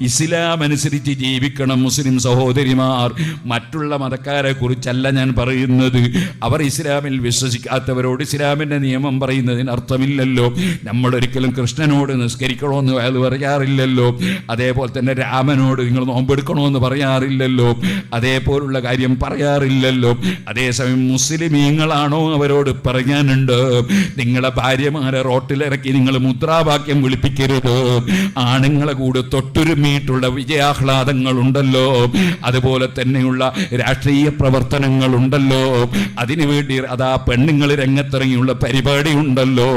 ഇസ്ലാം അനുസരിച്ച് ജീവിക്കണം മുസ്ലിം സഹോദരിമാർ. മറ്റുള്ള മതക്കാരെ കുറിച്ചല്ല ഞാൻ പറയുന്നത്. അവർ ഇസ്ലാമിൽ വിശ്വസിക്കാത്തവരോട് ഇസ്ലാമിന്റെ നിയമം പറയുന്നതിന് അർത്ഥമില്ലല്ലോ. നമ്മൾ ഒരിക്കലും കൃഷ്ണനോട് നിസ്കരിക്കണമെന്ന് അയാൾ പറയാറില്ലല്ലോ. അതേപോലെ തന്നെ രാമനോട് നിങ്ങൾ നോമ്പെടുക്കണമെന്ന് പറയാറില്ലല്ലോ. അതേപോലുള്ള കാര്യം പറയാറില്ലല്ലോ. അതേസമയം മുസ്ലിമീങ്ങളാണോ അവരോട് പറയാനുണ്ട്. നിങ്ങളെ ഭാര്യമാരെ റോട്ടിലിറക്കി നിങ്ങൾ മുദ്രാവാക്യം വിളിപ്പിക്കരുത്. ആണുങ്ങളെ കൂടെ തൊട്ടുരുമിയിട്ടുള്ള വിജയാഹ്ലാദങ്ങളുണ്ടല്ലോ. അതുപോലെ തന്നെയുള്ള രാഷ്ട്രീയ പ്രവർത്തനങ്ങളുണ്ടല്ലോ. അതിനുവേണ്ടി അതാ പെണ്ണുങ്ങൾ രംഗത്തിറങ്ങിയുള്ള പരിപാടി ഉണ്ടല്ലോ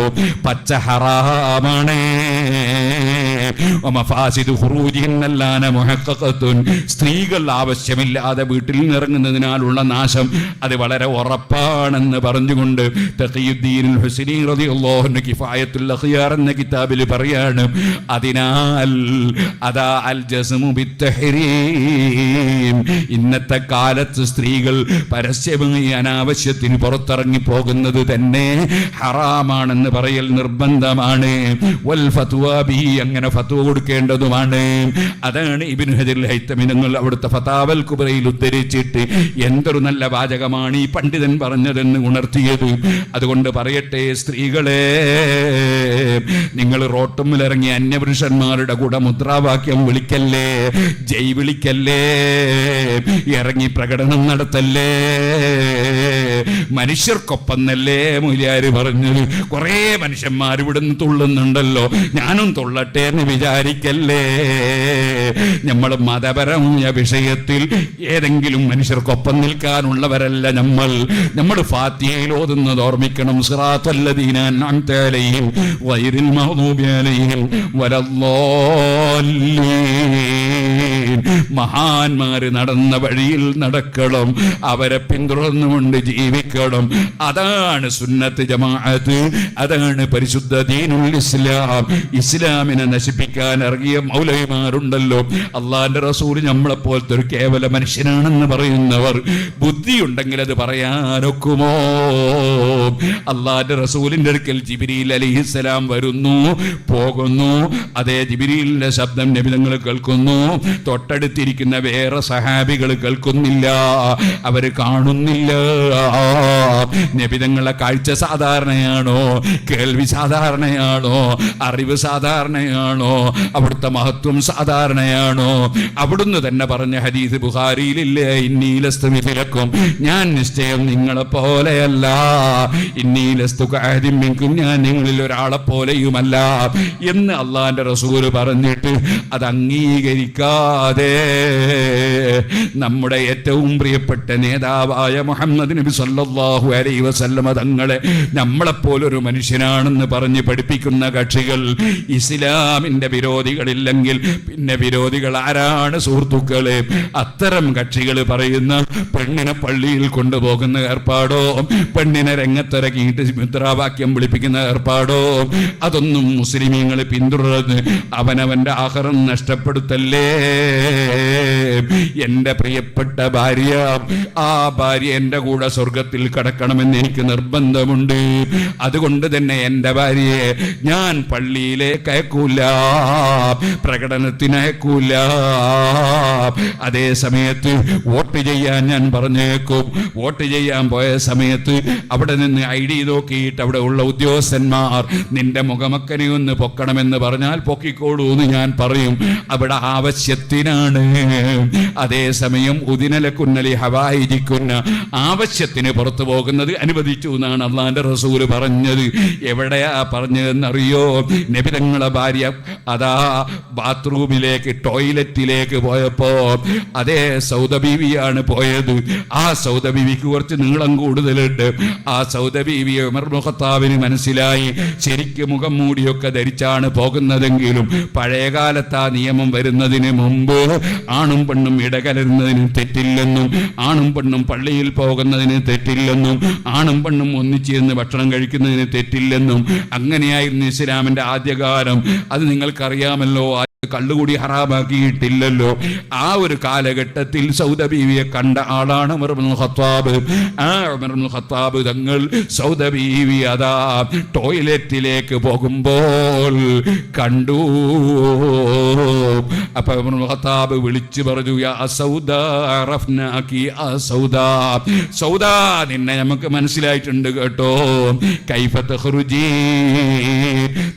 പച്ച ഹറാമാണേ വമഫാസിദു ഖുറൂജിഹിന്നല്ലാന മുഹഖഖത്തുൻ. സ്ത്രീകൾ ആവശ്യമില്ലാതെ വീട്ടിൽ നിറങ്ങുന്നതിനാലുള്ള നാശം അത് വളരെ ഉറപ്പാണെന്ന് പറഞ്ഞുകൊണ്ട് എന്ന കിതാബിൽ പറയാണ് അതിനാൽ ഇന്നത്തെ കാലത്ത് സ്ത്രീകൾ പരസ്യമായി അനാവശ്യത്തിന് പുറത്തിറങ്ങി പോകുന്നത് തന്നെ ഹറാമാണെന്ന് പറയൽ നിർബന്ധമാണ്. അങ്ങനെ ഫത്വ കൊടുക്കേണ്ടതുമാണ്. അതാണ് ഇബിൻ ഹജർ ഹൈത്തമിനങ്ങൾ അവിടുത്തെ ഫതാവൽ കുബറയിൽ ഉദ്ധരിച്ചിട്ട് എന്തൊരു നല്ല വാചകമാണ് ഈ പണ്ഡിതൻ പറഞ്ഞതെന്ന് ഉണർത്തിയത്. അതുകൊണ്ട് പറയട്ടെ സ്ത്രീകളെ നിങ്ങൾ റോട്ടുമ്മിലിറങ്ങി അന്യപുരുഷന്മാരുടെ കൂടെ മുദ്രാവാക്യം വിളിക്കല്ലേ ജയ് വിളിക്കല്ലേ ഇറങ്ങി പ്രകടനം നടത്തല്ലേ മനുഷ്യർക്കൊപ്പം എന്നല്ലേ പറഞ്ഞു പറഞ്ഞത്? കുറേ മനുഷ്യന്മാർ ഇവിടുന്ന് തുള്ളുന്നുണ്ടല്ലോ. ഞാനും തുള്ളട്ടെ എന്ന് വിചാരിക്കല്ലേ? നമ്മൾ മതപരമായ വിഷയത്തിൽ ഏതെങ്കിലും മനുഷ്യർക്കൊപ്പം നിൽക്കാനുള്ളവരല്ല നമ്മൾ. നമ്മൾ ഫാത്തിയയിൽ ഓതുന്നത് ഓർമ്മിക്കണം. സിറാത്തല്ലദീനാൻ അൻതലയും വൈരിൽ മഹദൂബിയാലയിൽ വരല്ലോല്ലീൻ മഹാന്മാര് നടന്ന വഴിയിൽ നടക്കണം. അവരെ പിന്തുടർന്നുകൊണ്ട് ജീവിക്കണം. അതാണ് സുന്നത്ത് ജമാഅത്ത്. അതാണ് പരിശുദ്ധ ദീനുൽ ഇസ്ലാം. ഇസ്ലാമിനെ നശിപ്പിക്കാൻ ഇറങ്ങിയ മൗലവിമാരുണ്ടല്ലോ. അള്ളാന്റെ റസൂൽ നമ്മളെ പോലത്തെ ഒരു കേവല മനുഷ്യനാണെന്ന് പറയുന്നവർ. ബുദ്ധിയുണ്ടെങ്കിൽ അത് പറയാനൊക്കുമോ? അള്ളാന്റെ റസൂലിന്റെ അടുക്കൽ ജിബിരിയിൽ അലിഹിസ്സലാം വരുന്നു പോകുന്നു. അതേ ജിബിരിയിലെ ശബ്ദം നബിതങ്ങൾ കേൾക്കുന്നു. തൊട്ടടുത്തിരിക്കുന്ന വേറെ സഹാബികൾ കേൾക്കുന്നില്ല. അവർ കാണുന്നില്ല. നബിതങ്ങളുടെ കാഴ്ച സാധാരണയാണോ? കേൾവി സാധാരണയാണോ? അറിവ് സാധാരണയാണോ? അവിടുത്തെ മഹത്വം സാധാരണയാണോ? അവിടുന്ന് തന്നെ പറഞ്ഞ ഹരീത് ബുഹാരിയിലില്ലേ ഇന്നീലസ്തുമിലക്കും ഞാൻ നിശ്ചയം നിങ്ങളെ പോലെയല്ല. കാര്യമെങ്കിലും ഞാൻ നിങ്ങളിൽ ഒരാളെ പോലെയുമല്ല എന്ന് അള്ളാന്റെ റസൂൽ പറഞ്ഞിട്ട് അത് അംഗീകരിക്കാതെ നമ്മുടെ ഏറ്റവും പ്രിയപ്പെട്ട നേതാവായ മുഹമ്മദ് നബി സല്ലാഹു അലൈ വസല്ലമ തങ്ങളെ നമ്മളെപ്പോലൊരു മനുഷ്യനാണെന്ന് പറഞ്ഞ് പഠിപ്പിക്കുന്ന കക്ഷികൾ ഇസ്ലാമിന്റെ വിരോധികളില്ലെങ്കിൽ പിന്നെ വിരോധികൾ ആരാണ് സുഹൃത്തുക്കളെ? അത്തരം കക്ഷികൾ പറയുന്ന പെണ്ണിനെ പള്ളിയിൽ കൊണ്ടുപോകുന്ന ഏർപ്പാടോ? പെണ്ണിനെ രംഗത്തിറക്കിയിട്ട് മുദ്രാവാക്യം വിളിപ്പിക്കുന്ന ഏർപ്പാടോ? അതൊന്നും മുസ്ലിമീങ്ങൾ പിന്തുടർന്ന് അവനവന്റെ ആഹാരം നഷ്ടപ്പെടുത്തല്ലേ? എന്റെ പ്രിയപ്പെട്ട ഭാര്യ ആ ഭാര്യ എന്റെ കൂടെ സ്വർഗത്തിൽ കടക്കണമെന്ന് എനിക്ക് നിർബന്ധമുണ്ട്. അതുകൊണ്ട് തന്നെ എന്റെ ഭാര്യയെ ഞാൻ പള്ളിയിലേക്ക് അയക്കൂല പ്രകടനത്തിന് അയക്കൂല. അതേ സമയത്ത് വോട്ട് ചെയ്യാൻ ഞാൻ പറഞ്ഞേക്കും. വോട്ട് ചെയ്യാൻ പോയ സമയത്ത് അവിടെ നിന്ന് ഐ ഡി നോക്കിയിട്ട് അവിടെ ഉള്ള ഉദ്യോഗസ്ഥന്മാർ നിന്റെ മുഖമക്കനെ ഒന്ന് പൊക്കണമെന്ന് പറഞ്ഞാൽ പൊക്കിക്കോളൂ എന്ന് ഞാൻ പറയും. അവിടെ ആവശ്യത്തിനാണ് അതേസമയം ഉദിനല കുന്നലി ഹവായിരിക്കുന്ന ആവശ്യത്തിന് പുറത്തു പോകുന്നത് അനുവദിച്ചു എന്നാണ് അള്ളാന്റെ റസൂൽ പറഞ്ഞത്. എവിടെയാ പറഞ്ഞതെന്നറിയോ? നബിതങ്ങളെ ഭാര്യ അതാ ബാത്റൂമിലേക്ക് ടോയ്ലറ്റിലേക്ക് പോയപ്പോ അതേ സൗദബീവിയാണ് പോയത്. ആ സൗദബീവിക്ക് കുറച്ച് നീളം കൂടുതലുണ്ട്. ആ സൗദബീവിയെ ഉമർ മുഖത്താവിന് മനസ്സിലായി. ശരിക്കും മുഖം മൂടിയൊക്കെ ധരിച്ചാണ് പോകുന്നതെങ്കിലും പഴയകാലത്ത് ആ നിയമം വരുന്നതിന് മുമ്പ് ആണും പെണ്ണും ഇടകലരുന്നതിന് തെറ്റില്ലെന്നും ആണും പെണ്ണും പള്ളിയിൽ പോകുന്നതിന് തെറ്റില്ലെന്നും ആണും പെണ്ണും ഒന്നിച്ചിരുന്ന് ഭക്ഷണം കഴിക്കുന്നതിന് തെറ്റില്ലെന്നും അങ്ങനെയായിരുന്നു ഇസ്ലാമിന്റെ ആദ്യകാലം. അത് നിങ്ങൾക്കറിയാമല്ലോ. കള്ളുകൂടി ഹറാമാക്കിയിട്ടില്ലല്ലോ. ആ ഒരു കാലഘട്ടത്തിൽ സൗദബീവിയെ കണ്ട ആളാണ് ഖത്താബ്. ആ ഖത്താബ് തങ്ങൾ സൗദബീവി അതാ ടോയ്ലറ്റിലേക്ക് പോകുമ്പോൾ കണ്ടു. അപ്പൊ ഖത്താബ് വിളിച്ചു പറഞ്ഞു സൗദ നിന്നെ നമുക്ക് മനസ്സിലായിട്ടുണ്ട് കേട്ടോ. കൈഫത്ത് തഖ്റുജി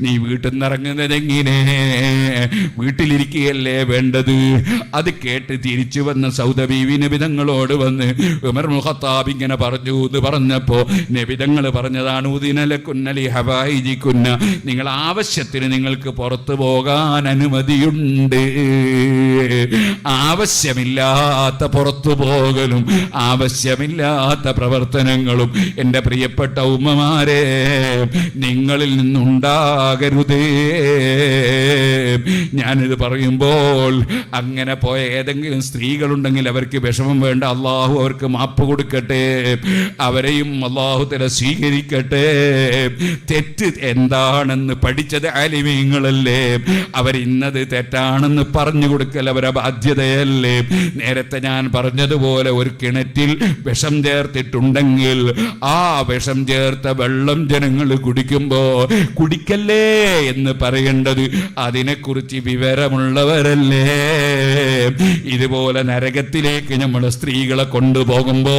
നീ വീട്ടിൽ നിന്ന് വീട്ടിലിരിക്കുകയല്ലേ വേണ്ടത്? അത് കേട്ട് തിരിച്ചു വന്ന സൗദബി നബിതങ്ങളോട് വന്ന് ഉമർ മുഹത്താബ് ഇങ്ങനെ പറഞ്ഞു എന്ന് പറഞ്ഞപ്പോൾ നബിതങ്ങൾ പറഞ്ഞതാണ് ഉദിനലക്കുന്നലി ഹവായിജിക്കുന്ന നിങ്ങൾ ആവശ്യത്തിന് നിങ്ങൾക്ക് പുറത്തു പോകാൻ അനുമതിയുണ്ട്. ആവശ്യമില്ലാത്ത പുറത്തു പോകലും ആവശ്യമില്ലാത്ത പ്രവർത്തനങ്ങളും എന്റെ പ്രിയപ്പെട്ട ഉമ്മമാരെ നിങ്ങളിൽ നിന്നുണ്ടാകരുതേ. ഞാനിത് പറയുമ്പോൾ അങ്ങനെ പോയ ഏതെങ്കിലും സ്ത്രീകളുണ്ടെങ്കിൽ അവർക്ക് വിഷമം വേണ്ട. അള്ളാഹു അവർക്ക് മാപ്പ് കൊടുക്കട്ടെ. അവരെയും അള്ളാഹു തല സ്വീകരിക്കട്ടെ. തെറ്റ് എന്താണെന്ന് പഠിച്ചത് ആലിമീങ്ങളല്ലേ? അവരിന്നത് തെറ്റാണെന്ന് പറഞ്ഞു കൊടുക്കൽ അവരെ ബാധ്യതയല്ലേ? നേരത്തെ ഞാൻ പറഞ്ഞതുപോലെ ഒരു കിണറ്റിൽ വിഷം ചേർത്തിട്ടുണ്ടെങ്കിൽ ആ വിഷം ചേർത്ത വെള്ളം ജനങ്ങൾ കുടിക്കുമ്പോ കുടിക്കല്ലേ എന്ന് പറയേണ്ടത് അതിനെക്കുറിച്ച് വിവരമുള്ളവരല്ലേ? ഇതുപോലെ നരകത്തിലേക്ക് നമ്മൾ സ്ത്രീകളെ കൊണ്ടുപോകുമ്പോ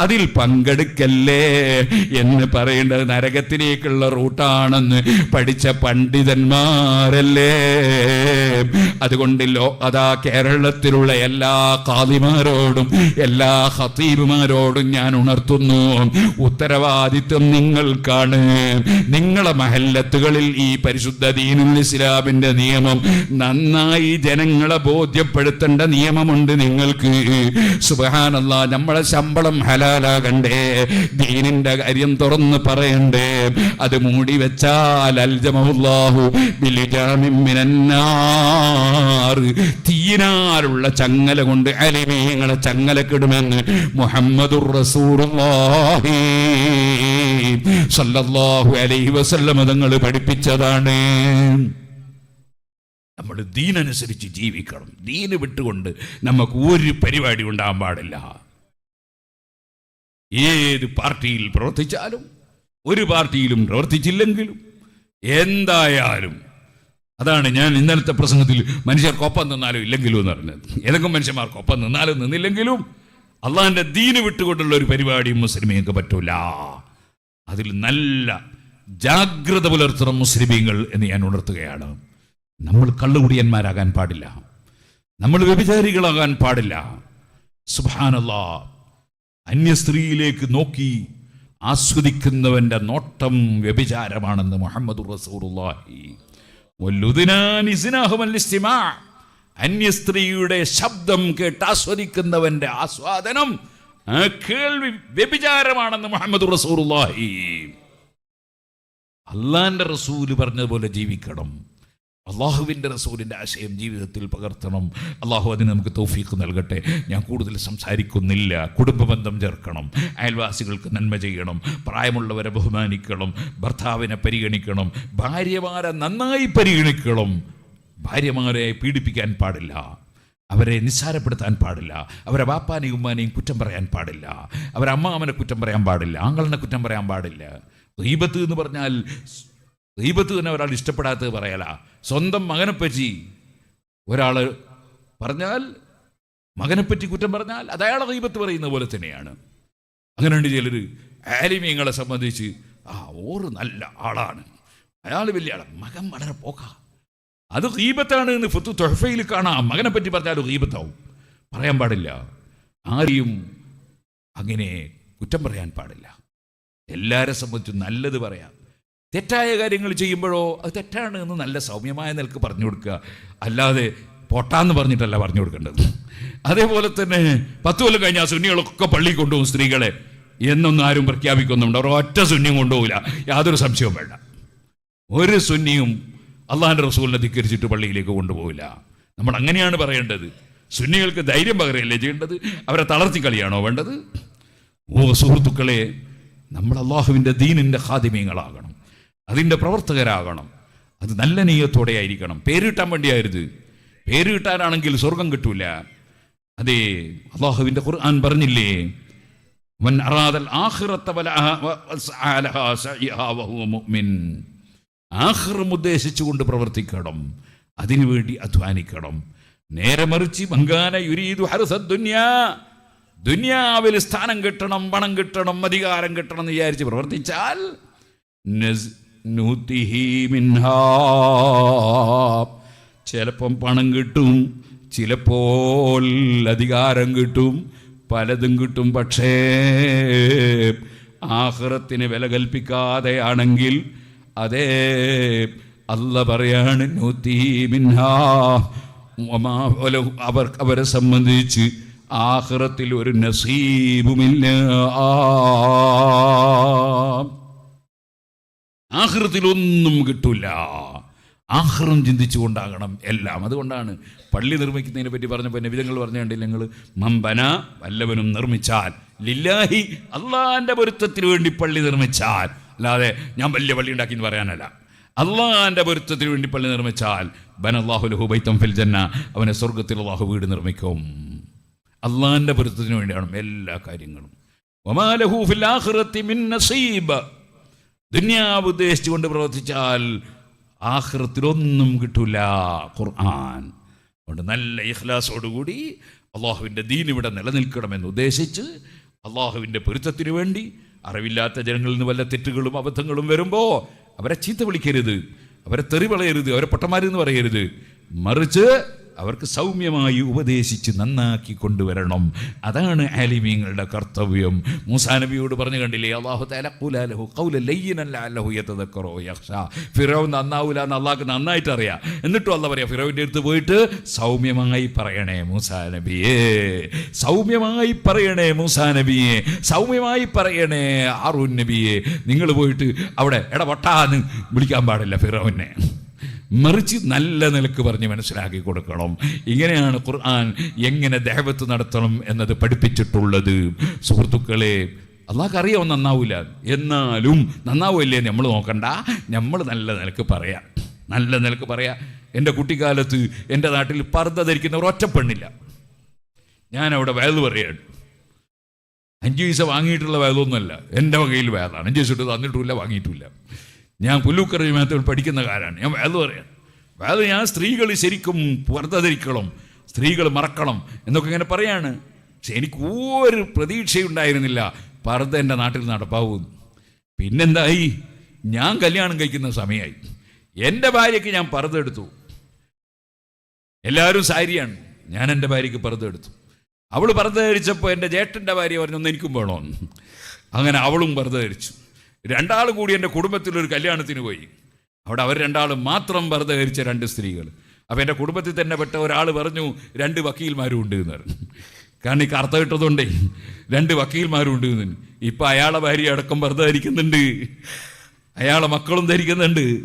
അതിൽ പങ്കെടുക്കല്ലേ എന്ന് പറയേണ്ടത് നരകത്തിലേക്കുള്ള റൂട്ടാണെന്ന് പഠിച്ച പണ്ഡിതന്മാരല്ലേ? അതുകൊണ്ട് ലോ അതാ കേരളത്തിലുള്ള എല്ലാ കാതിമാരോടും എല്ലാ ഹത്തീബുമാരോടും ഞാൻ ഉണർത്തുന്നു. ഉത്തരവാദിത്വം നിങ്ങൾക്കാണ്. നിങ്ങളെ മഹല്ലത്തുകളിൽ ഈ പരിശുദ്ധ ദീനുൽ ഇസ്ലാമിന്റെ നിയമം നന്നായി ജനങ്ങളെ ബോധ്യപ്പെടുത്തേണ്ട നിയമമുണ്ട് നിങ്ങൾക്ക്. സുബ്ഹാനല്ലാ നമ്മളെ ശമ്പളം ഹലാലാകണ്ടേ. ദീനിന്റെ കാര്യം തുറന്ന് പറയണ്ടേ. അത് മൂടി വെച്ചാൽ അൽജമഹുല്ലാഹു ബിലിജാമിൻ മിനന്നാർ. തീനാലുള്ള ചങ്ങല കൊണ്ട് അലിമീങ്ങളെ ചങ്ങലക്കിടുമെന്ന് മുഹമ്മദുർ റസൂലുള്ളാഹി സല്ലല്ലാഹു അലൈഹി വസല്ലം തങ്ങൾ പഠിപ്പിച്ചതാണ്. നമ്മൾ ദീനനുസരിച്ച് ജീവിക്കണം. ദീന് വിട്ടുകൊണ്ട് നമുക്ക് ഒരു പരിപാടി ഉണ്ടാകാൻ പാടില്ല. ഏത് പാർട്ടിയിൽ പ്രവർത്തിച്ചാലും ഒരു പാർട്ടിയിലും പ്രവർത്തിച്ചില്ലെങ്കിലും എന്തായാലും അതാണ് ഞാൻ ഇന്നലത്തെ പ്രസംഗത്തിൽ മനുഷ്യർക്കൊപ്പം നിന്നാലും ഇല്ലെങ്കിലും എന്ന് പറഞ്ഞത്. ഏതെങ്കിലും മനുഷ്യന്മാർക്കൊപ്പം നിന്നാലും നിന്നില്ലെങ്കിലും അള്ളാഹിന്റെ ദീന് വിട്ടുകൊണ്ടുള്ള ഒരു പരിപാടിയും മുസ്ലിമീങ്ങൾക്ക് പറ്റൂല. അതിൽ നല്ല ജാഗ്രത പുലർത്തുന്ന മുസ്ലിമീങ്ങൾ എന്ന് ഞാൻ ഉണർത്തുകയാണ്. നമ്മൾ കള്ളുകുടിയന്മാരാകാൻ പാടില്ല. നമ്മൾ വ്യഭിചാരികളാകാൻ പാടില്ല. സുബാനല്ലാ അന്യ സ്ത്രീയിലേക്ക് നോക്കി ആസ്വദിക്കുന്നവന്റെ നോട്ടം വ്യഭിചാരമാണെന്ന് മുഹമ്മദ് റസൂറുല്ലാഹി അന്യ സ്ത്രീയുടെ ശബ്ദം കേട്ട് ആസ്വദിക്കുന്നവന്റെ ആസ്വാദനം ആ കേൾവി വ്യഭിചാരമാണെന്ന് മുഹമ്മദ് റസൂറുല്ലാഹി അള്ളാന്റെ റസൂൽ പറഞ്ഞതുപോലെ ജീവിക്കണം. അള്ളാഹുവിന്റെ റസൂലിന്റെ ആശയം ജീവിതത്തിൽ പകർത്തണം. അള്ളാഹു അതിന് നമുക്ക് തൗഫീഖ് നൽകട്ടെ. ഞാൻ കൂടുതൽ സംസാരിക്കുന്നില്ല. കുടുംബബന്ധം ചേർക്കണം. അയൽവാസികൾക്ക് നന്മ ചെയ്യണം. പ്രായമുള്ളവരെ ബഹുമാനിക്കണം. ഭർത്താവിനെ പരിഗണിക്കണം. ഭാര്യമാരെ നന്നായി പരിഗണിക്കണം. ഭാര്യമാരെ പീഡിപ്പിക്കാൻ പാടില്ല. അവരെ നിസ്സാരപ്പെടുത്താൻ പാടില്ല. അവരെ വാപ്പാനെയും ഉമ്മാനെയും കുറ്റം പറയാൻ പാടില്ല. അവരെ അമ്മാവനെ കുറ്റം പറയാൻ പാടില്ല. ആങ്ങളിനെ കുറ്റം പറയാൻ പാടില്ല. ദീപത്ത് എന്ന് പറഞ്ഞാൽ ദീപത്ത് തന്നെ ഒരാൾ ഇഷ്ടപ്പെടാത്തത് പറയല. സ്വന്തം മകനെപ്പറ്റി ഒരാൾ പറഞ്ഞാൽ മകനെപ്പറ്റി കുറ്റം പറഞ്ഞാൽ അത് അയാളെ ദൈവത്ത് പറയുന്ന പോലെ തന്നെയാണ്. അങ്ങനെയുണ്ട് ചിലർ ആലിമീങ്ങളെ സംബന്ധിച്ച് ആ ഓറ് നല്ല ആളാണ്. അയാൾ വലിയ ആളാണ് മകൻ വളരെ പോക്കാ. അത് ദീപത്താണ് എന്ന് ഫുത്തു തൊഹഫയിൽ കാണാം. മകനെ പറ്റി പറഞ്ഞാൽ ദീപത്താവും. പറയാൻ പാടില്ല. ആരെയും അങ്ങനെ കുറ്റം പറയാൻ പാടില്ല. എല്ലാവരെ സംബന്ധിച്ചും നല്ലത് പറയാം. തെറ്റായ കാര്യങ്ങൾ ചെയ്യുമ്പോഴോ അത് തെറ്റാണ് എന്ന് നല്ല സൗമ്യമായ നിലയ്ക്ക് പറഞ്ഞു കൊടുക്കുക. അല്ലാതെ പൊട്ടാന്ന് പറഞ്ഞിട്ടല്ല പറഞ്ഞു കൊടുക്കേണ്ടത്. അതേപോലെ തന്നെ പത്ത് കൊല്ലം കഴിഞ്ഞാൽ സുന്നികളൊക്കെ പള്ളി കൊണ്ടുപോകും സ്ത്രീകളെ. എന്നൊന്നും ആരും പ്രഖ്യാപിക്കുന്നുണ്ട്. അവർ ഒറ്റ സുന്നിയും കൊണ്ടുപോകില്ല. യാതൊരു സംശയവും വേണ്ട. ഒരു സുന്നിയും അള്ളാഹാന്റെ റസൂലിനെ ധിക്കരിച്ചിട്ട് പള്ളിയിലേക്ക് കൊണ്ടുപോകില്ല. നമ്മൾ അങ്ങനെയാണ് പറയേണ്ടത്. സുന്നികൾക്ക് ധൈര്യം പകരല്ലേ ചെയ്യേണ്ടത്? അവരെ തളർത്തി കളിയാണോ വേണ്ടത്? ഓ സുഹൃത്തുക്കളെ നമ്മൾ അള്ളാഹുവിന്റെ ദീനിന്റെ ഹാദിമ്യങ്ങളാകണം അതിന്റെ പ്രവർത്തകരാകണം. അത് നല്ല നെയ്യത്തോടെ ആയിരിക്കണം. പേരിട്ടാൻ വേണ്ടിയായിരുന്നു പേര് കിട്ടാനാണെങ്കിൽ സ്വർഗം കിട്ടൂല. അതെ അള്ളാഹുവിന്റെ ഖുർആൻ പറഞ്ഞില്ലേ? വൻ അറാദൽ ആഹ്റം ഉദ്ദേശിച്ചുകൊണ്ട് പ്രവർത്തിക്കണം. അതിനുവേണ്ടി അധ്വാനിക്കണം. നേരെ മറിച്ച് മങ്കാന യുരീദു ഹർസദ് ദുനിയാ. ദുനിയാവിൽ സ്ഥാനം കിട്ടണം പണം കിട്ടണം അധികാരം കിട്ടണം എന്ന് വിചാരിച്ച് പ്രവർത്തിച്ചാൽ മിൻഹാ. ചിലപ്പം പണം കിട്ടും ചിലപ്പോൾ അധികാരം കിട്ടും പലതും കിട്ടും. പക്ഷേ ആഹ്റത്തിന് വില കൽപ്പിക്കാതെയാണെങ്കിൽ അതേ അല്ല പറയാണ് അവർ അവരെ സംബന്ധിച്ച് ആഹ്റത്തിൽ ഒരു നസീബുമില്ല. ആഹൃത്തിലൊന്നും കിട്ടൂല. ആഹ്റം ചിന്തിച്ചുകൊണ്ടാകണം എല്ലാം. അതുകൊണ്ടാണ് പള്ളി നിർമ്മിക്കുന്നതിനെ പറ്റി പറഞ്ഞപ്പോൾ നബിതങ്ങൾ പറഞ്ഞു കണ്ടില്ല നിങ്ങൾ? മമ്പന വല്ലവനും നിർമ്മിച്ചാൽ ലില്ലാഹി അള്ളാന്റെ പൊരുത്തത്തിന് വേണ്ടി പള്ളി നിർമ്മിച്ചാൽ. അല്ലാതെ ഞാൻ വലിയ പള്ളി ഉണ്ടാക്കി എന്ന് പറയാനല്ല. അള്ളാന്റെ പൊരുത്തത്തിന് വേണ്ടി പള്ളി നിർമ്മിച്ചാൽ ബൻ അള്ളാഹു ലഹു ബൈത്തം ഫിൽ ജന്ന അവനെ സ്വർഗത്തിൽ അള്ളാഹു വീട് നിർമ്മിക്കും. അള്ളാന്റെ പൊരുത്തത്തിന് വേണ്ടിയാണ് എല്ലാ കാര്യങ്ങളും. വമാലഹു ഫിൽ ആഖിറത്തി മിൻ ദുന്യാവ് ഉദ്ദേശിച്ചുകൊണ്ട് പ്രവർത്തിച്ചാൽ ആഹൃത്തിലൊന്നും കിട്ടൂല ഖുർആൻ. അതുകൊണ്ട് നല്ല ഇഖ്ലാസോടുകൂടി അള്ളാഹുവിന്റെ ദീൻ ഇവിടെ നിലനിൽക്കണമെന്ന് ഉദ്ദേശിച്ച് അള്ളാഹുവിന്റെ പൊരുത്തത്തിനു വേണ്ടി അറിവില്ലാത്ത ജനങ്ങളിൽ നിന്ന് വല്ല തെറ്റുകളും അബദ്ധങ്ങളും വരുമ്പോൾ അവരെ ചീത്ത വിളിക്കരുത്. അവരെ തെറി പറയരുത് അവരെ പൊട്ടന്മാരെന്ന് പറയരുത്. മറിച്ച് അവർക്ക് സൗമ്യമായി ഉപദേശിച്ച് നന്നാക്കി കൊണ്ടുവരണം. അതാണ് ആലിമീങ്ങളുടെ കർത്തവ്യം. മൂസാ നബിയോട് പറഞ്ഞു കണ്ടില്ലേ അള്ളാഹുലോ ഫിറോ നന്നാവൂല എന്ന് അള്ളാഹ് നന്നായിട്ട് അറിയാം. എന്നിട്ടും അല്ല പറയാം ഫിറോവിന്റെ അടുത്ത് പോയിട്ട് സൗമ്യമായി പറയണേ മൂസാ നബിയേ സൗമ്യമായി പറയണേ മൂസാ നബിയെ സൗമ്യമായി പറയണേ ആറൂൻ നബിയെ. നിങ്ങൾ പോയിട്ട് അവിടെ എടവട്ടാന്ന് വിളിക്കാൻ പാടില്ല ഫിറോവിനെ മറിച്ച് നല്ല നിലയ്ക്ക് പറഞ്ഞ് മനസ്സിലാക്കി കൊടുക്കണം. ഇങ്ങനെയാണ് ഖുർആൻ എങ്ങനെ ദേവത്ത് നടത്തണം എന്നത് പഠിപ്പിച്ചിട്ടുള്ളത്. സുഹൃത്തുക്കളെ അള്ളാഹ് അറിയോ നന്നാവില്ല എന്നാലും നന്നാവില്ലേ നമ്മൾ നോക്കണ്ട. നമ്മൾ നല്ല നിലയ്ക്ക് പറയാം. നല്ല നിലയ്ക്ക് പറയാം. എന്റെ കുട്ടിക്കാലത്ത് എന്റെ നാട്ടിൽ പർദ്ദ ധരിക്കുന്നവർ ഒറ്റ പെണ്ണില്ല. അവിടെ വേദ പറയാണ്. അഞ്ച് പൈസ വാങ്ങിയിട്ടുള്ള വേദമൊന്നുമല്ല എന്റെ വകയിൽ വേദമാണ് അഞ്ച് പൈസ ഇട്ട് തന്നിട്ടുമില്ല വാങ്ങിയിട്ടുമില്ല. ഞാൻ പുല്ലൂക്കറി മാത്രം പഠിക്കുന്ന കാലാണ് ഞാൻ വേദ പറയാം. വേദ ഞാൻ സ്ത്രീകൾ ശരിക്കും പുറത്ത് ധരിക്കണം സ്ത്രീകൾ മറക്കണം എന്നൊക്കെ ഇങ്ങനെ പറയാണ്. പക്ഷെ എനിക്ക് ഒരു പ്രതീക്ഷയുണ്ടായിരുന്നില്ല. പർദ്ദ എന്റെ നാട്ടിൽ നടപ്പാവും. പിന്നെന്തായി? ഞാൻ കല്യാണം കഴിക്കുന്ന സമയമായി. എന്റെ ഭാര്യയ്ക്ക് ഞാൻ പർദ്ദ എടുത്തു. എല്ലാവരും സാരിയാണ്. ഞാൻ എന്റെ ഭാര്യയ്ക്ക് പർദ്ദ എടുത്തു. അവൾ പർദ്ദ ധരിച്ചപ്പോൾ എന്റെ ജേട്ടന്റെ ഭാര്യ പറഞ്ഞു എനിക്കും വേണമെന്ന് അങ്ങനെ അവളും പർദ്ദ ധരിച്ചു. രണ്ടാളും കൂടി എന്റെ കുടുംബത്തിലൊരു കല്യാണത്തിന് പോയി. അവിടെ അവർ രണ്ടാളും മാത്രം വെറുതെ ധരിച്ച രണ്ട് സ്ത്രീകൾ അപ്പോൾ എന്റെ കുടുംബത്തിൽ തന്നെ പെട്ട ഒരാൾ പറഞ്ഞു രണ്ട് വക്കീൽമാരും ഉണ്ട് എന്ന് പറഞ്ഞു. കാരണം ഈ കറുത്ത കിട്ടതുകൊണ്ടേ രണ്ട് വക്കീൽമാരും ഉണ്ട് എന്ന് ഇപ്പം അയാളെ ഭാര്യ അടക്കം വെറുതെ ധരിക്കുന്നുണ്ട് അയാളെ മക്കളും ധരിക്കുന്നുണ്ട്.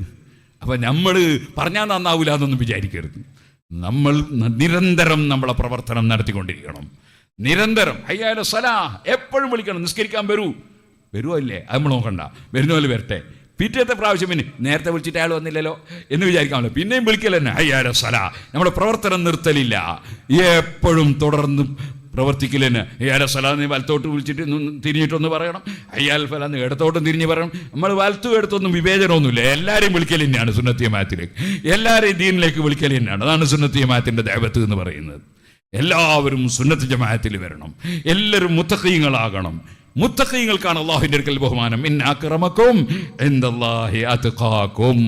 അപ്പം നമ്മൾ പറഞ്ഞാൽ നന്നാവില്ല എന്നൊന്നും വിചാരിക്കരുത്. നമ്മൾ നിരന്തരം നമ്മളെ പ്രവർത്തനം നടത്തിക്കൊണ്ടിരിക്കണം. നിരന്തരം. അയ്യാലോ സലാ. എപ്പോഴും വിളിക്കണം. നിസ്കരിക്കാൻ വരൂ. വരുമോ ഇല്ലേ അത് നമ്മൾ നോക്കണ്ട. വരുന്ന പോലെ വരട്ടെ. പിറ്റേത്തെ പ്രാവശ്യം പിന്നെ നേരത്തെ വിളിച്ചിട്ട് അയാൾ വന്നില്ലല്ലോ എന്ന് വിചാരിക്കാമല്ലോ പിന്നെയും വിളിക്കൽ തന്നെ. അയ്യാരോ സലാ. നമ്മുടെ പ്രവർത്തനം നിർത്തലില്ല. എപ്പോഴും തുടർന്നും പ്രവർത്തിക്കൽ തന്നെ. അയ്യാല നീ വലത്തോട്ട് വിളിച്ചിട്ട് തിരിഞ്ഞിട്ടൊന്ന് പറയണം. അയ്യാൽ ഫല നീ ഇടത്തോട്ടും തിരിഞ്ഞ് പറയണം. നമ്മൾ വലത്തും ഇടത്തൊന്നും വിവേചനമൊന്നുമില്ല. എല്ലാവരെയും വിളിക്കൽ തന്നെയാണ് സുന്നത്തിയമാത്തിലേക്ക് എല്ലാവരെയും ദീനിലേക്ക് വിളിക്കൽ തന്നെയാണ്. അതാണ് സുന്നത്തിയമാത്തിന്റെ ദൈവത്ത് എന്ന് പറയുന്നത്. എല്ലാവരും സുന്നത്ത് ജമാഅത്തിൽ വരണം. എല്ലാവരും മുത്തക്കീങ്ങളാകണം മുത്തക്കീങ്ങൾക്കാണ് അള്ളാഹുവിന്റെ അടുക്കൽ ബഹുമാനം. ഇന്നാക്രമക്കും എന്തല്ലാഹി അത്കാക്കും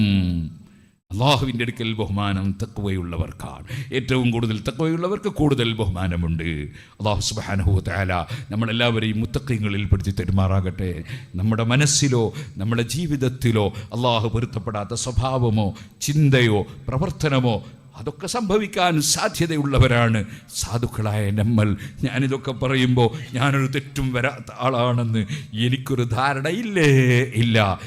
അള്ളാഹുവിന്റെ അടുക്കൽ ബഹുമാനം തക്കവയുള്ളവർക്കാണ് ഏറ്റവും കൂടുതൽ തക്കവയുള്ളവർക്ക് കൂടുതൽ ബഹുമാനമുണ്ട്. അള്ളാഹു സുബാനഹു നമ്മളെല്ലാവരെയും മുത്തക്കങ്ങളിൽ പെടുത്തി തെരുമാറാകട്ടെ. നമ്മുടെ മനസ്സിലോ നമ്മുടെ ജീവിതത്തിലോ അള്ളാഹു പൊരുത്തപ്പെടാത്ത സ്വഭാവമോ ചിന്തയോ പ്രവർത്തനമോ അതൊക്കെ സംഭവിക്കാൻ സാധ്യതയുള്ളവരാണ്. സാധുക്കളായ നമ്മൾ. ഞാനിതൊക്കെ പറയുമ്പോൾ ഞാനൊരു തെറ്റും വരാത്ത ആളാണെന്ന് എനിക്കൊരു ധാരണയില്ലേ? ഇല്ല.